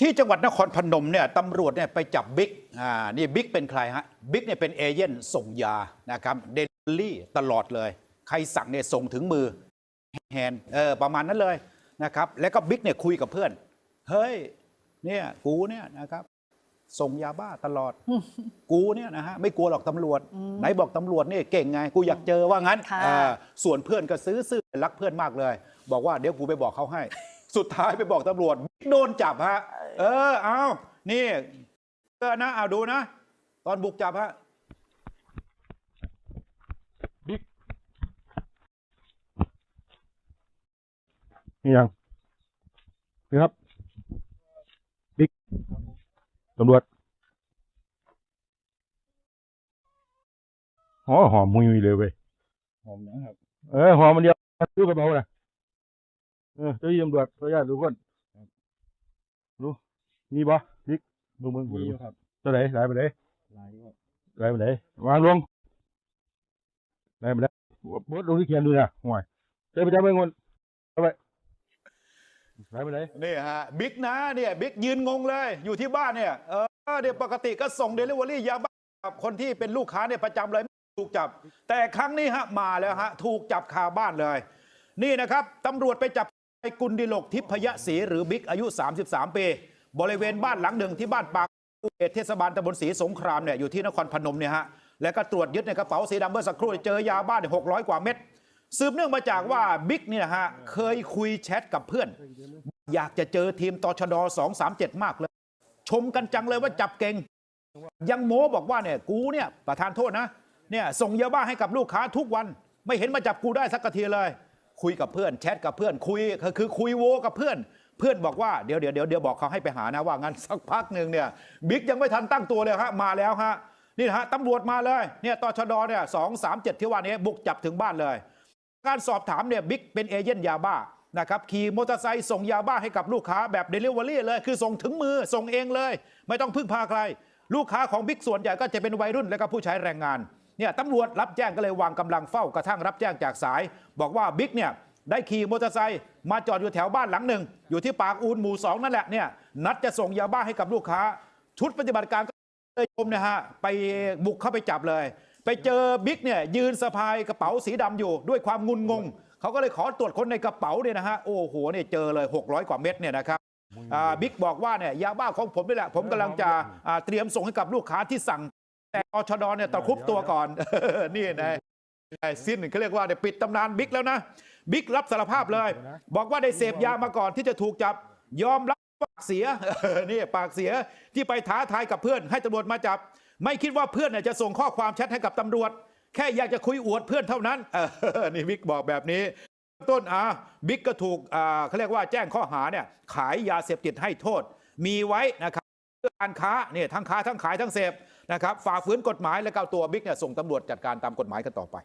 ที่จังหวัดนครพนมเนี่ยตำรวจเนี่ยไปจับบิ๊กอ่านี่บิ๊กเป็นใครฮะบิ๊กเนี่ยเป็นเอเย่นส่งยานะครับเดลิลี่ ตลอดเลย ใครสั่งเนี่ยส่งถึงมือแฮนด์เออประมาณนั้นเลยนะครับ แล้วก็บิ๊กเนี่ยคุยกับเพื่อน เฮ้ยเนี่ยกูเนี่ยนะครับ ส่งยาบ้าตลอด กูเนี่ยนะฮะไม่กลัวหรอกตำรวจ ไหนบอกตำรวจนี่เก่งไงกูอยากเจอว่างั้นค่ะอ่าส่วนเพื่อนก็ซื้อซื้อรักเพื่อนมากเลย บอกว่าเดี๋ยวกูไปบอกเขาให้ สุดท้ายไปบอกตำรวจโดนจับฮะ เออ เอานี่เออนะเอาดูนะ ตอนบุกจับฮะนี่ยังนี่ครับ บิ๊กตำรวจหอหอมมุยๆเลยเว้ยหอมนะครับ เออหอมมันเดียวดูกระเป๋าน่ะเออเจ้าหน้าที่ตำรวจขออนุญาตดูก่อน ดูมีบ่บิ๊กดูมึงมีอยู่ครับตัวไหนไหนไปไหนลายก็ไหนไปไหนวางลงไหนไปไหนโพสต์ลงที่เขียนดูนะห่วยเจ้าไปจับไปงนเอาไปไหนไปไหนนี่ฮะบิ๊กนะเนี่ยบิ๊กยืนงงเลย อยู่ที่บ้านเนี่ยเออเดี๋ยวปกติก็ส่งเดลิเวอรี่ยาบ้ากับคนที่เป็นลูกค้าเนี่ยประจำเลยไม่ถูกจับ แต่ครั้งนี้ฮะมาแล้วฮะถูกจับคาบ้านเลย นี่นะครับตำรวจไปจับ ไอ้กุลดิลกทิพยศรีหรือบิ๊กอายุ 33 ปี บริเวณบ้านหลังหนึ่งที่บ้านปากอุเอเทศบาลตำบลศรีสงครามเนี่ยอยู่ที่นครพนมเนี่ยฮะแล้วก็ตรวจยึดในกระเป๋าสีดำเมื่อสักครู่เจอยาบ้าหกร้อยกว่าเม็ดสืบเนื่องมาจากว่าบิ๊กเนี่ยนะฮะเคยคุยแชทกับเพื่อน อยากจะเจอทีมตชด237 มากเลย ชมกันจังเลยว่าจับเก่ง ยังโม้บอกว่าเนี่ยกูเนี่ยประธานโทษนะเนี่ยส่งยาบ้าให้กับลูกค้าทุกวัน ไม่เห็นมาจับกูได้สักทีเลย คุยกับเพื่อนแชทกับเพื่อนคุยคือคุยโวกับเพื่อน เพื่อนบอกว่าเดี๋ยวเดี๋ยวเดี๋ยวเดี๋ยวบอกเขาให้ไปหานะว่างั้นสักพักหนึ่งเนี่ยบิ๊กยังไม่ทันตั้งตัวเลยฮะมาแล้วฮะนี่ฮะตำรวจมาเลยเนี่ยตชดเนี่ยสองสามเจ็ดที่ว่านี้บุกจับถึงบ้านเลย การสอบถามเนี่ยบิ๊กเป็นเอเย่นยาบ้านะครับขี่มอเตอร์ไซค์ส่งยาบ้าให้กับลูกค้าแบบเดลิเวอรี่เลย คือส่งถึงมือส่งเองเลย ไม่ต้องพึ่งพาใคร ลูกค้าของบิ๊กส่วนใหญ่ก็จะเป็นวัยรุ่นและก็ผู้ใช้แรงงาน เนี่ยตำรวจรับแจ้งก็เลยวางกำลังเฝ้ากระทั่งรับแจ้งจากสาย บอกว่าบิ๊กเนี่ยได้ขี่มอเตอร์ไซค์มาจอดอยู่แถวบ้านหลังหนึ่ง อยู่ที่ปากอูนหมู่สองนั่นแหละเนี่ยนัดจะส่งยาบ้าให้กับลูกค้า ชุดปฏิบัติการเลยชมเนี่ยฮะไปบุกเข้าไปจับเลย ไปเจอบิ๊กเนี่ยยืนสะพายกระเป๋าสีดำอยู่ด้วยความงุนงงเขาก็เลยขอตรวจคนในกระเป๋าเนี่ยนะฮะโอ้โหเนี่ยเจอเลย 600 กว่าเม็ดเนี่ยนะครับอ่าบิ๊กบอกว่าเนี่ยยาบ้าของผมนี่แหละ ผมกำลังจะอ่าเตรียมส่งให้กับลูกค้าที่สั่ง แต่อชดเนี่ยตะครุบตัวก่อนนี่นะไอ้สิ้นเขาเรียกว่าเนี่ยปิดตำนานบิ๊กแล้วนะบิ๊กรับสารภาพเลย บอกว่าได้เสพยามาก่อนที่จะถูกจับยอมรับปากเสียนี่ปากเสียที่ไปท้าทายกับเพื่อนให้ตำรวจมาจับ ไม่คิดว่าเพื่อนเนี่ยจะส่งข้อความแชทให้กับตำรวจ แค่อยากจะคุยอวดเพื่อนเท่านั้นเออนี่บิ๊กบอกแบบนี้ ต้นอะบิ๊กก็ถูกอ่าเขาเรียกว่าแจ้งข้อหาเนี่ยขายยาเสพติดให้โทษ มีไว้นะครับเพื่อ การค้าเนี่ยทั้งค้าทั้งขายทั้งเสพนะครับฝ่าฝืนกฎหมายและก็เอาตัวบิ๊กเนี่ยส่งตำรวจจัดการตามกฎหมายกันต่อไป